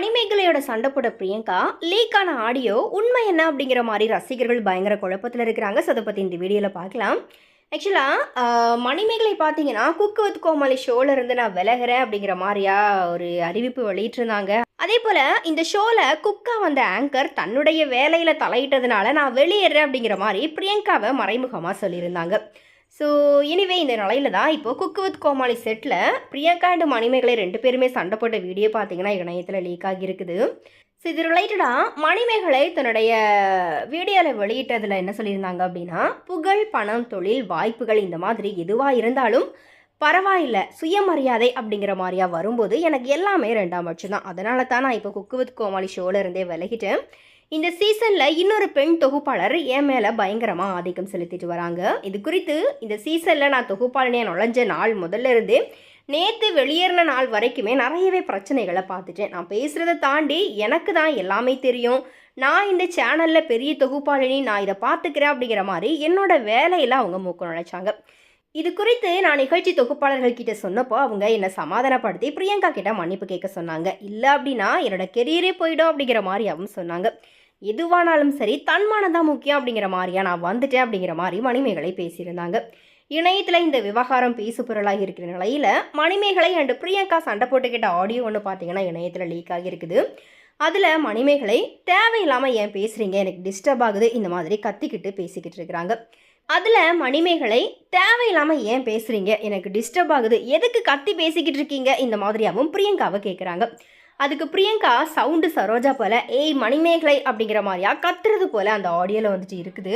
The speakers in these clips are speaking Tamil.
மணிமேகலையோட சண்டை போட பிரியங்கா லீக்கான ஆடியோ உண்மை என்ன அப்படிங்கிற மாதிரி ரசிகர்கள் பயங்கர குழப்பத்தில் இருக்கிறாங்க. ஸோ அதை பற்றி இந்த வீடியோவில் பார்க்கலாம். ஆக்சுவலாக மணிமேகலை பார்த்தீங்கன்னா குக்கு வித் கோமாளி ஷோல இருந்து நான் விலகிறேன் அப்படிங்கிற மாதிரியா ஒரு அறிவிப்பு வெளியிட்டிருந்தாங்க. அதே போல் இந்த ஷோவில் குக்கா வந்த ஆங்கர் தன்னுடைய வேலையில் தலையிட்டதுனால நான் வெளியேறேன் அப்படிங்கிற மாதிரி பிரியங்காவை மறைமுகமாக சொல்லியிருந்தாங்க. ஸோ எனிவே இந்த நிலையில தான் இப்போ குக்கு வித் கோமாளி செட்டில் பிரியங்கா அண்ட் மணிமேகலை ரெண்டு பேருமே சண்டை போட்ட வீடியோ பார்த்தீங்கன்னா இணையத்தில் லீக் ஆகியிருக்குது. ஸோ இது ரிலேட்டடாக மணிமேகலை தன்னுடைய வீடியோவில் வெளியிட்டதில் என்ன சொல்லியிருந்தாங்க அப்படின்னா புகழ் பணம் தொழில் வாய்ப்புகள் இந்த மாதிரி எதுவாக இருந்தாலும் பரவாயில்ல சுயமரியாதை அப்படிங்கிற மாதிரியா வரும்போது எனக்கு எல்லாமே ரெண்டாம் பட்சம் தான். அதனால தான் நான் இப்போ குக்கு வித் கோமாளி ஷோவில் இருந்தே விலகிட்டேன். இந்த சீசனில் இன்னொரு பெண் தொகுப்பாளர் என் மேலே பயங்கரமாக ஆதிக்கம் செலுத்திட்டு வராங்க. இது குறித்து இந்த சீசனில் நான் தொகுப்பாளனே நுழைஞ்ச நாள் முதல்ல இருந்து நேற்று வெளியேறின நாள் வரைக்குமே நிறையவே பிரச்சனைகளை பார்த்துட்டேன். நான் பேசுகிறத தாண்டி எனக்கு தான் எல்லாமே தெரியும். நான் இந்த சேனலில் பெரிய தொகுப்பாளினி நான் இதை பார்த்துக்கிறேன் அப்படிங்கிற மாதிரி என்னோட வேலையில் அவங்க மூக்க நுழைச்சாங்க. இது குறித்து நான் நிகழ்ச்சி தொகுப்பாளர்கள் கிட்ட சொன்னப்போ அவங்க என்னை சமாதானப்படுத்தி பிரியங்கா கிட்ட மன்னிப்பு கேட்க சொன்னாங்க. இல்லை அப்படின்னா என்னோட கெரியரே போயிடும் அப்படிங்கிற மாதிரி அவங்க சொன்னாங்க. எதுவானாலும் சரி தன்மானம் தான் முக்கியம் அப்படிங்கிற மாதிரியா நான் வந்துட்டேன் அப்படிங்கிற மாதிரி மணிமேகலை பேசியிருந்தாங்க. இணையத்தில் இந்த விவகாரம் பேசுபொருளாக இருக்கிற நிலையில் மணிமேகலை அண்டு பிரியங்கா சண்டை போட்டுக்கிட்ட ஆடியோ ஒன்று பார்த்தீங்கன்னா இணையத்தில் லீக் ஆகியிருக்குது. அதில் மணிமேகலை தேவையில்லாமல் ஏன் பேசுகிறீங்க எனக்கு டிஸ்டர்ப் ஆகுது. இந்த மாதிரி கத்திக்கிட்டு பேசிக்கிட்டு இருக்கிறாங்க. அதில் மணிமேகலை தேவையில்லாமல் ஏன் பேசுகிறீங்க எனக்கு டிஸ்டர்ப் ஆகுது. எதுக்கு கத்தி பேசிக்கிட்டு இருக்கீங்க? இந்த மாதிரியாகவும் பிரியங்காவை கேட்குறாங்க அதுக்கு பிரியங்கா சவுண்டு சரோஜா போல் ஏய் மணிமேகலை அப்படிங்கிற மாதிரியா கத்துறது போல் அந்த ஆடியோவில் வந்துட்டு இருக்குது.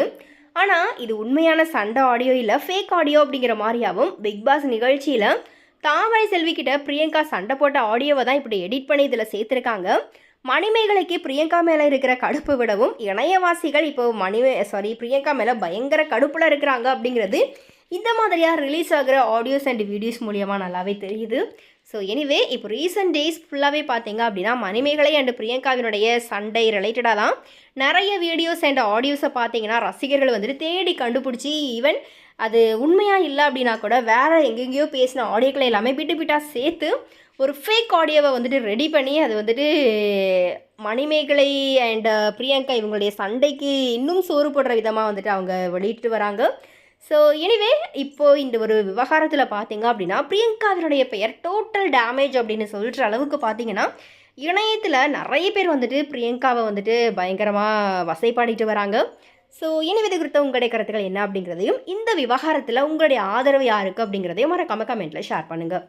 ஆனால் இது உண்மையான சண்டை ஆடியோ இல்லை ஃபேக் ஆடியோ அப்படிங்கிற மாதிரியாவும் பிக் பாஸ் நிகழ்ச்சியில் தாமரை செல்விக்கிட்ட பிரியங்கா சண்டை போட்ட ஆடியோவை தான் இப்படி எடிட் பண்ணி இதில் சேர்த்துருக்காங்க. மணிமேகலைக்கு பிரியங்கா மேலே இருக்கிற கடுப்பு விடவும் இணையவாசிகள் இப்போ மணிமே சாரி பிரியங்கா மேலே பயங்கர கடுப்பில் இருக்கிறாங்க அப்படிங்கிறது இந்த மாதிரியாக ரிலீஸ் ஆகிற ஆடியோஸ் அண்ட் வீடியோஸ் மூலியமாக நல்லாவே தெரியுது. ஸோ எனிவே இப்போ ரீசெண்ட் டேஸ் ஃபுல்லாகவே பார்த்தீங்க அப்படின்னா மணிமேகலை அண்ட் பிரியங்காவினுடைய சண்டை ரிலேட்டடாக தான். நிறைய வீடியோஸ் அண்ட் ஆடியோஸை பார்த்தீங்கன்னா ரசிகர்கள் வந்துட்டு தேடி கண்டுபிடிச்சி ஈவன் அது உண்மையாக இல்லை அப்படின்னா கூட வேறு எங்கெங்கேயோ பேசின ஆடியோக்களை எல்லாமே பிட்டு பிட்டாக சேர்த்து ஒரு ஃபேக் ஆடியோவை வந்துட்டு ரெடி பண்ணி அது வந்துட்டு மணிமேகலை அண்ட் பிரியங்கா இவங்களுடைய சண்டைக்கு இன்னும் சோறு போடுற விதமாக வந்துட்டு அவங்க வெளியிட்டு வராங்க. ஸோ எனிவே இப்போது இந்த ஒரு விவகாரத்தில் பார்த்தீங்க அப்படின்னா பிரியங்காவினுடைய பெயர் டோட்டல் டேமேஜ் அப்படின்னு சொல்கிற அளவுக்கு பார்த்தீங்கன்னா இணையத்தில் நிறைய பேர் வந்துட்டு பிரியங்காவை வந்துட்டு பயங்கரமாக வசைப்பாடிட்டு வராங்க. ஸோ இனி இது குறித்த உங்களுடைய கருத்துக்கள் என்ன அப்படிங்கிறதையும் இந்த விவகாரத்தில் உங்களுடைய ஆதரவு யாருக்கு அப்படிங்கிறதையும் மறக்காம கமெண்ட்டில் ஷேர் பண்ணுங்கள்